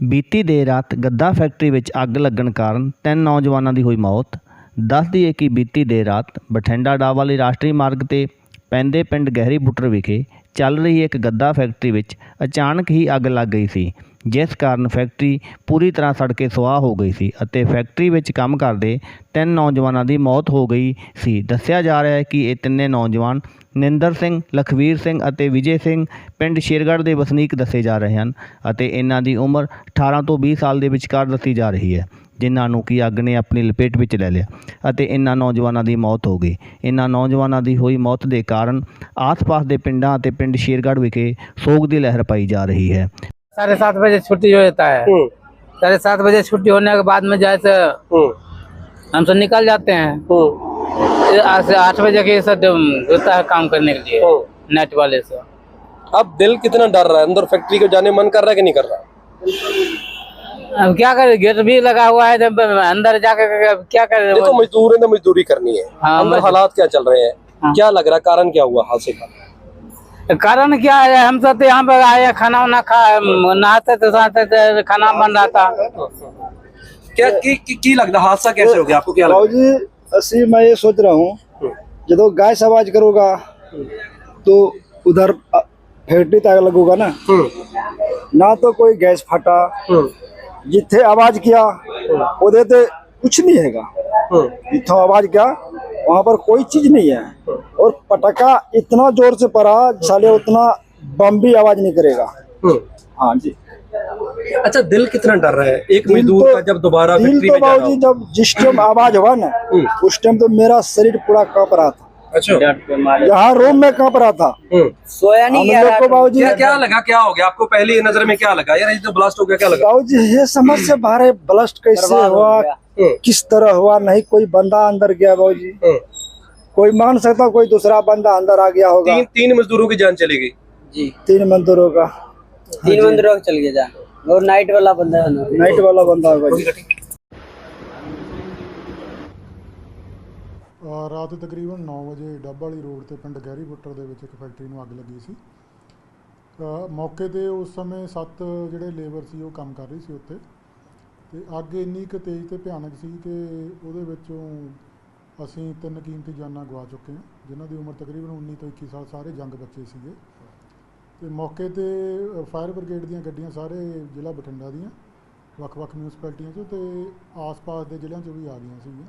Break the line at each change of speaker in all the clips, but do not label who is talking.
ਬੀਤੀ ਦੇਰ ਰਾਤ ਗੱਦਾ ਫੈਕਟਰੀ ਵਿੱਚ ਅੱਗ ਲੱਗਣ ਕਾਰਨ ਤਿੰਨ ਨੌਜਵਾਨਾਂ ਦੀ ਹੋਈ ਮੌਤ। ਦੱਸ ਦਈਏ ਕਿ ਬੀਤੀ ਦੇਰ ਰਾਤ ਬਠਿੰਡਾ ਡਾਵਾਲੀ ਰਾਸ਼ਟਰੀ ਮਾਰਗ ਤੇ ਪੈਂਦੇ ਪਿੰਡ ਗਹਿਰੀ ਬੁੱਟਰ ਵਿਖੇ ਚੱਲ ਰਹੀ ਇੱਕ ਗੱਦਾ ਫੈਕਟਰੀ ਵਿੱਚ ਅਚਾਨਕ ਹੀ ਅੱਗ ਲੱਗ ਗਈ ਸੀ। ਜਿਸ ਕਾਰਨ ਫੈਕਟਰੀ ਪੂਰੀ ਤਰ੍ਹਾਂ ਸੜ ਕੇ ਸੁਆਹ ਹੋ ਗਈ ਸੀ ਅਤੇ ਫੈਕਟਰੀ ਵਿੱਚ ਕੰਮ ਕਰਦੇ ਤਿੰਨ ਨੌਜਵਾਨਾਂ ਦੀ ਮੌਤ ਹੋ ਗਈ ਸੀ। ਦੱਸਿਆ ਜਾ ਰਿਹਾ ਹੈ ਕਿ ਇਹ ਤਿੰਨੇ ਨੌਜਵਾਨ ਨਿੰਦਰ ਸਿੰਘ, ਲਖਵੀਰ ਸਿੰਘ ਅਤੇ ਵਿਜੇ ਸਿੰਘ ਪਿੰਡ ਸ਼ੇਰਗੜ੍ਹ ਦੇ ਵਸਨੀਕ ਦੱਸੇ ਜਾ ਰਹੇ ਹਨ ਅਤੇ ਇਹਨਾਂ ਦੀ ਉਮਰ 18 ਤੋਂ 20 ਸਾਲ ਦੇ ਵਿਚਕਾਰ ਦੱਸੀ ਜਾ ਰਹੀ ਹੈ, ਜਿਨ੍ਹਾਂ ਨੂੰ ਕਿ ਅੱਗ ਨੇ ਆਪਣੀ ਲਪੇਟ ਵਿੱਚ ਲੈ ਲਿਆ ਅਤੇ ਇਹਨਾਂ ਨੌਜਵਾਨਾਂ ਦੀ ਮੌਤ ਹੋ ਗਈ। ਇਹਨਾਂ ਨੌਜਵਾਨਾਂ ਦੀ ਹੋਈ ਮੌਤ ਦੇ ਕਾਰਨ ਆਸ-ਪਾਸ ਦੇ ਪਿੰਡਾਂ ਅਤੇ ਪਿੰਡ ਸ਼ੇਰਗੜ੍ਹ ਵਿਖੇ ਸੋਗ ਦੀ ਲਹਿਰ ਪਾਈ ਜਾ ਰਹੀ ਹੈ।
साढ़े सात बजे छुट्टी हो जाता है। साढ़े सात बजे छुट्टी होने के बाद में जैसे हम सब निकल जाते हैं। से आठ बजे के सब होता है काम करने के लिए नेट वाले से।
अब दिल कितना डर रहा है? अंदर फैक्ट्री को जाने मन कर रहा है कि नहीं कर रहा?
अब क्या करें? गेट भी लगा हुआ है जब अंदर जाकर क्या करें?
देखो मजदूर है तो मजदूरी करनी है।
हाँ,
हालात क्या चल रहे हैं?
हाँ।
क्या लग रहा है? कारण क्या हुआ हादसे का?
कारण क्या है? हम सब तो यहाँ पर आए खाना वाना खा नहाते थे नहाते थे खाना बन रहा था।
क्या की, की, की लग रहा हादसा कैसे हो गया? आपको क्या
जी असली मैं ये सोच रहा हूँ जब गाय से आवाज़ करोगा तो उधर फैक्ट्री तक लगोगा ना? ना तो कोई गैस फटा जिथे आवाज़ किया उधर तो कुछ नहीं है जिथे आवाज़ क्या वहाँ पर कोई चीज़ नहीं है। और पटाखा इतना ज़ोर से पड़ा साले उतना बम भी आवाज़ नहीं करेगा। हाँ जी।
अच्छा दिल कितना डर रहा है? एक
दिल
मजदूर
तो-
का जब दोबारा
दिल तो
में
बाबू जी जब जिस टाइम आवाज़ हुआ ना उस टाइम तो मेरा शरीर पूरा काँप रहा था।
अच्छा।
यहाँ रूम में काँप रहा था।
सोया
हम लोग को बाबू जी
क्या क्या लगा? क्या हो गया? आपको पहली नज़र में क्या लगा? यार ये तो ब्लास्ट हो गया क्या लगा?
बाबू जी ये समझ से बाहर है ब्लास्ट कैसे हुआ किस तरह हुआ नहीं कोई बंदा अंदर गया बाबू जी। कोई मान सकता कोई दूसरा बंदा अंदर आ गया होगा
तीन तीन मजदूरों की जान चली गई
जी
तीन मंदिरों का
तीन मंदिरों का चल गया जा और नाइट वाला बंदा है ना
नाइट वाला बंदा होगा जी
ਅ, ਰਾਤ ਤਕਰੀਬਨ 9 ਵਜੇ ਡੱਬ ਵਾਲੀ ਰੋਡ ਤੇ ਪਿੰਡ ਗਹਿਰੀ ਬੁੱਟਰ ਦੇ ਵਿੱਚ ਇੱਕ ਫੈਕਟਰੀ ਨੂੰ ਅੱਗ ਲੱਗੀ ਸੀ ਅ, ਮੌਕੇ ਤੇ ਉਸ ਸਮੇਂ ਸੱਤ ਜਿਹੜੇ ਲੇਬਰ ਸੀ ਉਹ ਕੰਮ ਕਰ ਰਹੀ ਸੀ ਉੱਥੇ ਤੇ ਅੱਗ ਇੰਨੀ ਕੁ ਤੇਜ਼ ਤੇ ਭਿਆਨਕ ਸੀ ਕਿ ਉਹਦੇ ਵਿੱਚੋਂ ਅਸੀਂ ਤਿੰਨ ਕੀਮਤੀ ਜਾਨਾਂ ਗਵਾ ਚੁੱਕੇ ਹਾਂ, ਜਿਨ੍ਹਾਂ ਦੀ ਉਮਰ ਤਕਰੀਬਨ 19 ਤੋਂ 21 ਸਾਲ ਸਾਰੇ ਜੰਗ ਬੱਚੇ ਸੀਗੇ। ਤੇ ਮੌਕੇ ਤੇ ਫਾਇਰ ਬ੍ਰਿਗੇਡ ਦੀਆਂ ਗੱਡੀਆਂ ਸਾਰੇ ਜ਼ਿਲ੍ਹਾ ਬਠਿੰਡਾ ਦੀਆਂ ਵੱਖ-ਵੱਖ ਮਿਊਨਿਸਪੈਲਿਟੀਆਂ 'ਚੋਂ ਤੇ ਆਸ-ਪਾਸ ਦੇ ਜ਼ਿਲ੍ਹਿਆਂ 'ਚੋਂ ਵੀ ਆ ਗਈਆਂ ਸੀਗੀਆਂ।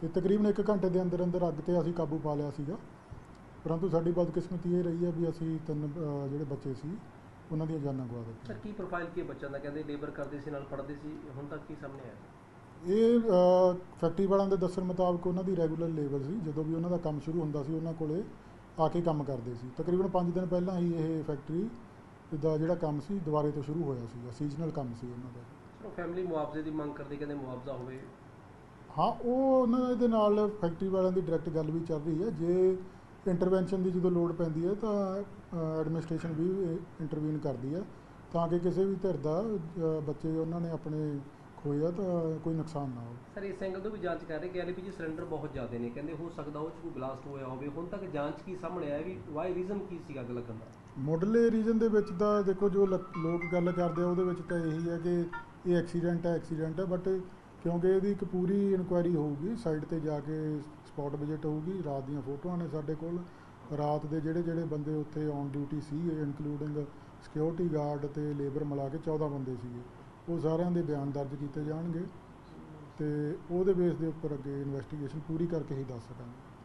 ਤੇ ਤਕਰੀਬਨ 1 ਘੰਟੇ ਦੇ ਅੰਦਰ ਅੰਦਰ ਅੱਗ ਤੇ ਅਸੀਂ ਕਾਬੂ ਪਾ ਲਿਆ ਸੀਗਾ। ਪਰੰਤੂ ਸਾਡੀ ਬਦਕਿਸਮਤੀ ਇਹ ਰਹੀ ਹੈ ਵੀ ਅਸੀਂ ਤਿੰਨ ਜਿਹੜੇ ਬੱਚੇ ਸੀ, ਉਹਨਾਂ ਦੀਆਂ ਜਾਨਾਂ ਗਵਾ ਦਿੱਤੀਆਂ।
ਸਰ, ਕੀ ਪ੍ਰੋਫਾਈਲ ਕੀ ਬੱਚਿਆਂ ਦਾ? ਕਹਿੰਦੇ ਲੇਬਰ ਕਰਦੇ ਸੀ, ਨਾਲ ਪੜ੍ਹਦੇ ਸੀ। ਹੁਣ ਤੱਕ ਕੀ ਸਾਹਮਣੇ ਆਇਆ?
ਇਹ ਫੈਕਟਰੀ ਵਾਲਿਆਂ ਦੇ ਦੱਸਣ ਮੁਤਾਬਕ ਉਹਨਾਂ ਦੀ ਰੈਗੂਲਰ ਲੇਬਰ ਸੀ। ਜਦੋਂ ਵੀ ਉਹਨਾਂ ਦਾ ਕੰਮ ਸ਼ੁਰੂ ਹੁੰਦਾ ਸੀ ਉਹਨਾਂ ਕੋਲੇ ਆ ਕੇ ਕੰਮ ਕਰਦੇ ਸੀ। ਤਕਰੀਬਨ 5 ਦਿਨ ਪਹਿਲਾਂ ਹੀ ਇਹ ਫੈਕਟਰੀ ਦਾ ਜਿਹੜਾ ਕੰਮ ਸੀ ਦੁਬਾਰੇ ਤੋਂ ਸ਼ੁਰੂ ਹੋਇਆ ਸੀਗਾ। ਸੀਜ਼ਨਲ ਕੰਮ ਸੀ ਉਹਨਾਂ ਦਾ।
ਸਰ ਫੈਮਿਲੀ ਮੁਆਵਜ਼ੇ ਦੀ ਮੰਗ ਕਰਦੇ ਕਹਿੰਦੇ ਮੁਆਵਜ਼ਾ ਹੋਵੇ।
ਹਾਂ ਉਹ ਉਹਨਾਂ ਦੇ ਨਾਲ ਫੈਕਟਰੀ ਵਾਲਿਆਂ ਦੀ ਡਾਇਰੈਕਟ ਗੱਲ ਵੀ ਚੱਲ ਰਹੀ ਹੈ। ਜੇ ਇੰਟਰਵੈਂਸ਼ਨ ਦੀ ਜਦੋਂ ਲੋੜ ਪੈਂਦੀ ਹੈ ਤਾਂ ਐਡਮਿਨਿਸਟ੍ਰੇਸ਼ਨ ਵੀ ਇੰਟਰਵੀਨ ਕਰਦੀ ਹੈ। ਤਾਂ ਕਿ ਕਿਸੇ ਵੀ ਧਿਰ ਦਾ ਬੱਚੇ ਉਹਨਾਂ ਨੇ ਆਪਣੇ ਖੋਏ ਆ ਤਾਂ ਕੋਈ ਨੁਕਸਾਨ ਨਾ ਹੋਵੇ।
ਸਰ ਇਸ ਐਂਗਲ ਤੋਂ ਵੀ ਜਾਂਚ ਕਰ ਰਹੇ ਕਿ ਐਲਪੀਜੀ ਸਿਲੰਡਰ ਬਹੁਤ ਜ਼ਿਆਦੇ ਨੇ। ਕਹਿੰਦੇ ਹੋ ਸਕਦਾ ਉਹ 'ਚ ਕੋਈ ਬਲਾਸਟ ਹੋਇਆ ਹੋਵੇ। ਹੁਣ ਤੱਕ ਜਾਂਚ ਕੀ ਸਾਹਮਣੇ ਆਇਆ ਵੀ ਵਾਈ ਰੀਜ਼ਨ ਕੀ ਸੀ ਅੱਗ ਲੱਗਣ ਦਾ?
ਮੁੱਢਲੇ ਰੀਜਨ ਦੇ ਵਿੱਚ ਤਾਂ ਦੇਖੋ ਜੋ ਲ- ਲੋਕ ਗੱਲ ਕਰਦੇ ਆ ਉਹਦੇ ਵਿੱਚ ਤਾਂ ਇਹੀ ਹੈ ਕਿ ਇਹ ਐਕਸੀਡੈਂਟ ਹੈ ਐਕਸੀਡੈਂਟ ਹੈ ਬਟ ਕਿਉਂਕਿ ਇਹਦੀ ਇੱਕ ਪੂਰੀ ਇਨਕੁਆਇਰੀ ਹੋਊਗੀ ਸਾਈਡ ਤੇ ਜਾ ਕੇ ਸਪੌਟ ਵਿਜ਼ਿਟ ਹੋਊਗੀ ਰਾਤ ਦੀਆਂ ਫੋਟੋਆਂ ਨੇ ਸਾਡੇ ਕੋਲ। ਰਾਤ ਦੇ ਜਿਹੜੇ ਜਿਹੜੇ ਬੰਦੇ ਉੱਥੇ ਔਨ ਡਿਊਟੀ ਸੀ ਇਨਕਲੂਡਿੰਗ ਸਿਕਿਉਰਿਟੀ ਗਾਰਡ ਤੇ ਲੇਬਰ ਮਿਲਾ ਕੇ 14 ਬੰਦੇ ਸੀਗੇ। ਉਹ ਸਾਰਿਆਂ ਦੇ ਬਿਆਨ ਦਰਜ ਕੀਤੇ ਜਾਣਗੇ ਤੇ ਉਹਦੇ ਬੇਸ ਦੇ ਉੱਪਰ ਅੱਗੇ ਇਨਵੈਸਟੀਗੇਸ਼ਨ ਪੂਰੀ ਕਰਕੇ ਹੀ ਦੱਸ ਸਕਾਂਗੇ।